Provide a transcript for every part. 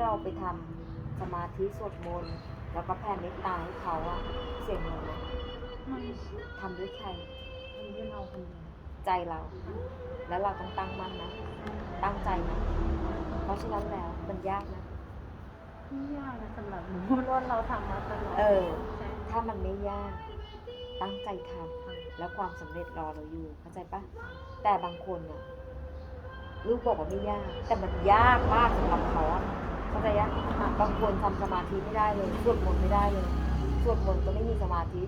เราไปทำสมาธิสวดมนต์แล้วก็แผ่เมตตาให้เขาอะเสียเงินไหมไม่ทำด้วยใครทำด้วยเราคนเดียวใจเรา แล้วเราต้องตั้งมั่นนะ ตั้งใจนะ เพราะฉะนั้นแล้วมันยากนะไม่ยากนะสำหรับหนูเพราะว่าเราทำมาตลอดเออใช่ถ้ามันไม่ยาก ตั้งใจทำแล้วความสำเร็จรอเราอยู่เข้าใจปะแต่บางคนอะลูกบอกว่าไม่ยาก แต่มันยากมากสำหรับเขาอะ เข้าใจยังบางคนทำสมาธิไม่ได้เลยสวดมนต์ไม่ได้เลยสวดมนต์ก็ไม่มีสมาธิ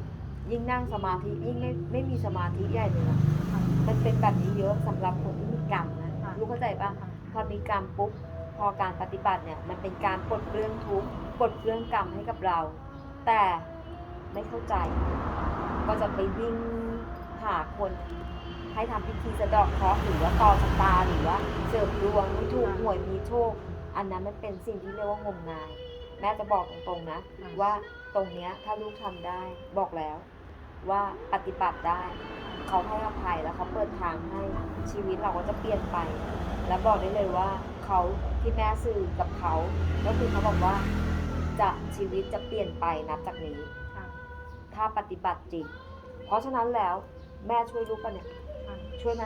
ยิ่งนั่งสมาธิยิ่งไม่ไม่มีสมาธิใหญ่เลยอะค่ะมันเป็นแบบนี้เยอะสำหรับคนที่มีกรรมนะค่ะลูกเข้าใจปะค่ะพอมีกรรมปุ๊บพอการปฏิบัติเนี่ยมันเป็นการปลดเรื่องทุกข์ปลดเรื่องกรรมให้กับเรา แต่ไม่เข้าใจ ก็จะไปวิ่งหาคนให้ทำพิธีสะเดอกเคราะห์หรือว่าต่อชะตาหรือว่าเสริมดวงให้ถูกหวยมีโชค อันนั้นมันเป็นสิ่งที่เรียกว่างมงาย แม่จะบอกตรงๆนะ ว่าตรงเนี้ยถ้าลูกทำได้บอกแล้ว ว่าปฏิบัติได้เขาให้อภัยแล้วเขาเปิดทางให้ชีวิตเราก็จะเปลี่ยนไป แล้วบอกได้เลยว่าเขาที่แม่สื่อกับเขา ก็คือเขาบอกว่าจะชีวิตจะเปลี่ยนไปนับจากนี้ค่ะถ้าปฏิบัติจริงเพราะฉะนั้นแล้วแม่ช่วยลูกปะเนี่ยค่ะช่วยไหม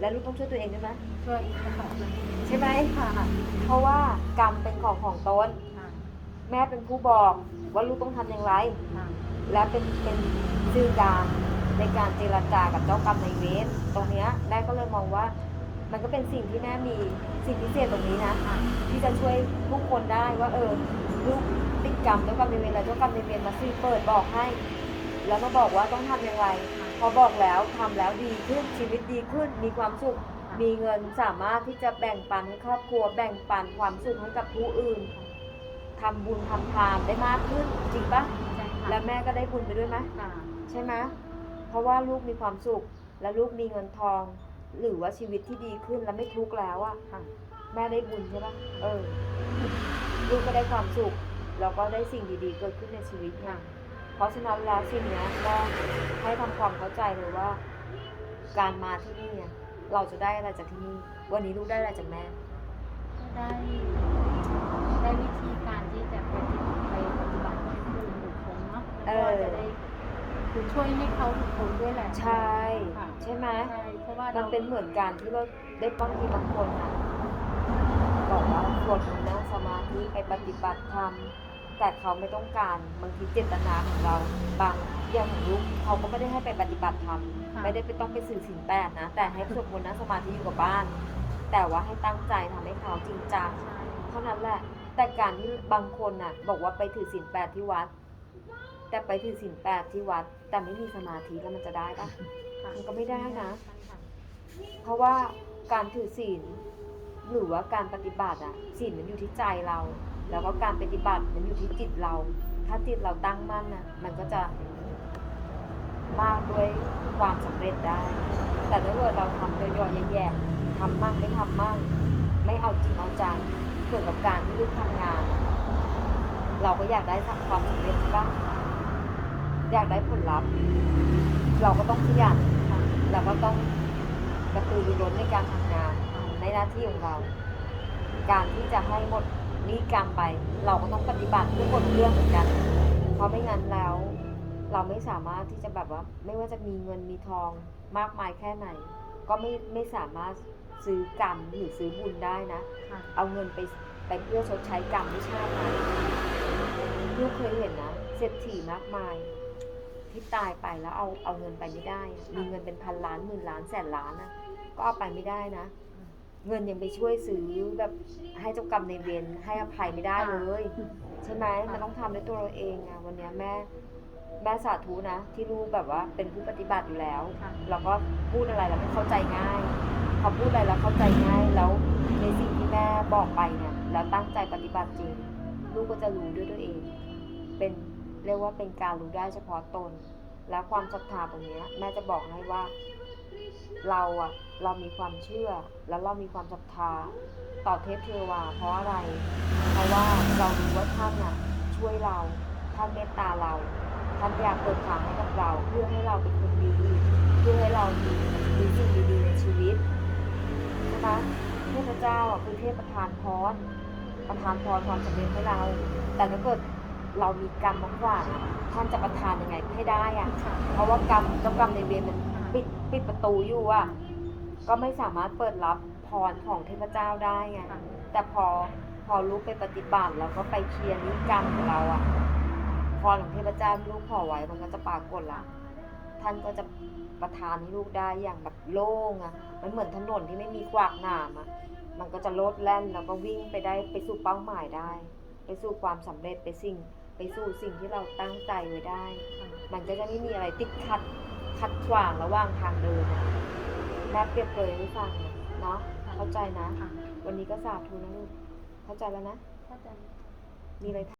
และลูกต้องช่วยตัวเองด้วยไหมช่วยอีกกระสอบหนึ่งใช่ไหมค่ะค่ะเพราะว่ากรรมเป็นของของตนแม่เป็นผู้บอกว่าลูกต้องทำอย่างไรค่ะและเป็นเป็นสื่อกลางในการเจรจากับเจ้ากรรมนายเวรตรงเนี้ยแม่ก็เลยมองว่า มันก็เป็นสิ่งที่แม่มีสิ่งพิเศษตรงนี้นะค่ะที่จะช่วยทุกคนได้ว่าเออลูกติดกรรมเจ้ากรรมนายเวรแล้วเจ้ากรรมนายเวรมาสื่อเปิดบอกให้ แล้วมาบอกว่าต้องทำอย่างไร พอบอกแล้วทำแล้วดีขึ้นชีวิตดีขึ้น มีความสุขมีเงินสามารถที่จะแบ่งปันให้ครอบครัว แบ่งปันความสุขให้กับผู้อื่นทำบุญทำทานได้มากขึ้นจริงปะใช่ค่ะแล้วแม่ก็ได้บุญไปด้วยไหมค่ะ ใช่ไหมเพราะว่าลูกมีความสุข และลูกมีเงินทอง หรือว่าชีวิตที่ดีขึ้นและไม่ทุกข์แล้วอะค่ะ แม่ได้บุญใช่ปะเออ ลูกก็ได้ความสุข แล้วก็ได้สิ่งดีๆ เกิดขึ้นในชีวิตไงเพ ราะฉะนั้นแล้วสิ่งเนี้ยแม่ให้ทำความเข้าใจเลยว่า การมาที่นี่อะเราจะได้อะไรจากที่นี่ วันนี้ลูกได้อะไรจากแม่ก็ได้ได้วิธีการที่จะไปไปปฏิบัติให้ผู้อื่นหลุดพ้นเนาะเอแล้วอก็จะได้คือช่วยให้เขาหลุดพ้นด้วยแหละ ใช่ค่ะใช่ไหมใช่เพราะว่ามัเรานเป็นเหมือนการที่เราได้บางทีบางคนอะบอกว่าสวดมนต์นั่งสมาธิไปปฏิบัติธรรม แต่เขาไม่ต้องการบางทีเจตนาของเรา บางอย่างของลูกเขาก็ไม่ได้ให้ไปปฏิบัติธรรมค่ะไม่ได้ไปต้องไปสื่อสินแปดนะ แต่ให้สวดมนต์นั่งสมาธิอยู่กับบ้าน แต่ว่าให้ตั้งใจทำให้เขาจริงจังใช่เท่านั้นแหละ แต่การที่บางคนน่ะ บอกว่าไปถือศีลแปดที่วัด แต่ไปถือศีลแปดที่วัด แต่ไม่มีสมาธิแล้วมันจะได้ปะค่ะมันก็ไม่ได้นะใช่ค่ะเพราะว่าการถือศีลหรือว่าการปฏิบัติอะศีลมันอยู่ที่ใจเรา แล้วก็การปฏิบัติมันอยู่ที่จิตเรา ถ้าจิตเราตั้งมั่นนะมันก็จะมากด้วยความสำเร็จได้ แต่ถ้าเกิดเราทำย่อยๆแย่ๆทำมั่งไม่ทำมั่งไม่เอาจริงเอาจังเกี่ยวกับการที่ลูกทำงาน เราก็อยากได้ความสำเร็จใช่ปะอยากได้ผลลัพธ์ เราก็ต้องขยันเราก็ต้องกระตือรือร้นในการทำงานในหน้าที่ของเรา การที่จะให้หมด หนี้กรรมไป เราก็ต้องปฏิบัติเพื่อหมดเรื่องเหมือนกัน เพราะไม่งั้นแล้ว เราไม่สามารถที่จะแบบว่า ไม่ว่าจะมีเงินมีทองมากมายแค่ไหน ก็ไม่ไม่สามารถซื้อกรรมหรือซื้อบุญได้นะค่ะเอาเงินไปไปเพื่อชดใช้กรรมที่ชาติมาลูกเคยเห็นนะเศรษฐีมากมายที่ตายไปแล้วเอาเอาเงินไปไม่ได้อะมีเงินเป็นพันล้านหมื่นล้านแสนล้านนะก็เอาไปไม่ได้นะ เงินยังไปช่วยซื้อแบบให้เจ้ากรรมในายเวรให้อภัยไม่ได้เลย ใช่ไหมมันต้องทำด้วยตัวเราเองอะวันเนี้ยแม่แม่สาธุนะ ที่ลูกแบบว่าเป็นผู้ปฏิบัติอยู่แล้ว ค่ะ เราก็พูดอะไรเราก็เข้าใจง่ายพอพูดอะไรเราเข้าใจง่ายแล้วในสิ่งที่แม่บอกไปเนี่ยแล้วตั้งใจปฏิบัติจริง ลูกก็จะรู้ด้วยตัวเอง เป็นเรียกว่าเป็นการรู้ได้เฉพาะตน และความศรัทธาตรงเนี้ยแม่จะบอกให้ว่า เราอะเรามีความเชื่อแล้วเรามีความศรัทธาต่อเทพเทวาเพราะอะไร เพราะว่าเรารู้ว่าท่านอะช่วยเราท่านเมตตาเราท่านอยากเปิดทางให้กับเรา เพื่อให้เราเป็นคนดีเพื่อให้เรามีมีสิ่งดีๆในชีวิตใช่ไหมเทพเจ้าอะคือเทพประทานพรประทานพรความสำเร็จให้เรา แต่ถ้าเกิดเรามีกรรมมากกว่าท่านจะประทานยังไงให้ได้อะค่ะเพราะว่ากรรมเจ้ากรรมในเวรมัน ปิดปิดประตูอยู่อะก็ไม่สามารถเปิดรับพรของเทพเจ้าได้ไงค่ะแต่พอพอลูกไปปฏิบัติแล้วก็ไปเคลียร์นิกรรมของเราอะพรของเทพเจ้าที่ลูกขอไว้มันก็จะปรากฏละท่านก็จะประทานให้ลูกได้อย่างแบบโล่งอะมันเหมือนถนนที่ไม่มีขวากหนามอะมันก็จะโลดแล่นแล้วก็วิ่งไปได้ไปสู่เป้าหมายได้ ไปสู่ความสำเร็จไปสิ่ง ไปสู่สิ่งที่เราตั้งใจไว้ได้ มันก็จะไม่มีอะไรติดขัด ขัดขวางระหว่างทางเดินอะแม่เปรียบเปรยให้ฟังนะเนาะเข้าใจนะค่ะวันนี้ก็สาธุนะลูกเข้าใจแล้วนะ เข้าใจ มีอะไร